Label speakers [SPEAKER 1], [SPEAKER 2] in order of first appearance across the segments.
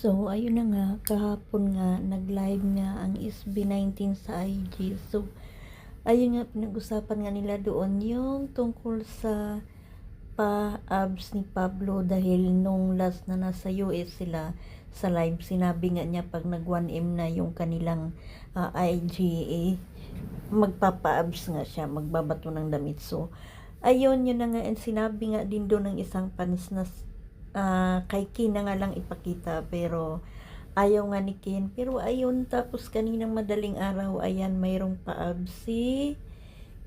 [SPEAKER 1] So, ayun na nga, kahapon nga, nag-live nga ang SB19 sa IG. So, ayun nga, pinag-usapan nga nila doon yung tungkol sa pa-abs ni Pablo dahil nung last na nasa US sila sa live, sinabi nga niya pag nag 1M na yung kanilang ah, IG, eh, magpapa-abs nga siya, magbabato ng damit. So, ayun, yun na nga, and sinabi nga din doon ng isang fans na ah, kay Ken na nga lang ipakita pero ayaw nga ni Ken pero ayun tapos kaninang madaling araw ayan mayroong paab si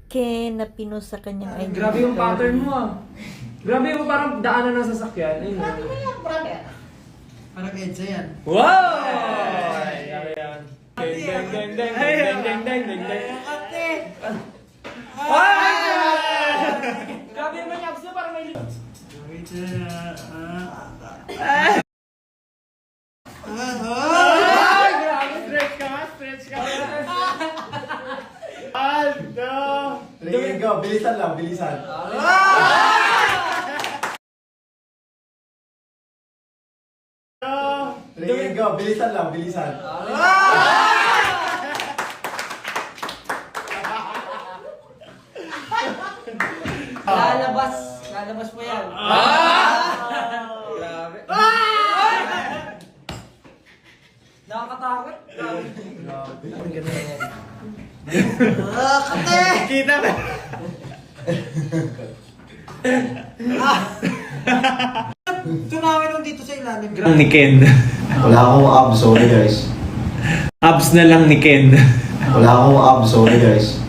[SPEAKER 1] Ken na pinost sa kanyang ID
[SPEAKER 2] Grabe yung pattern mo ah. Grabe yung parang daanan ng sasakyan. Ayun.
[SPEAKER 3] Grabe mo yan, brother. Parang EDSA yan.
[SPEAKER 2] Wow! Grabe yan. Deng deng deng deng deng deng deng deng deng.
[SPEAKER 4] Sige, go. Bilisan lang, bilisan. Sige, go. Bilisan lang, bilisan.
[SPEAKER 3] Lalabas. Lalabas mo yan.
[SPEAKER 2] Grabe.
[SPEAKER 3] Nakakatakot.
[SPEAKER 4] Ah, kate!
[SPEAKER 2] Kita ba?
[SPEAKER 3] Tunawin nung dito sa ilalim.
[SPEAKER 5] lang ni Ken.
[SPEAKER 4] Wala akong abs, sorry guys.
[SPEAKER 5] Abs na lang ni Ken.
[SPEAKER 4] Wala akong abs, sorry guys.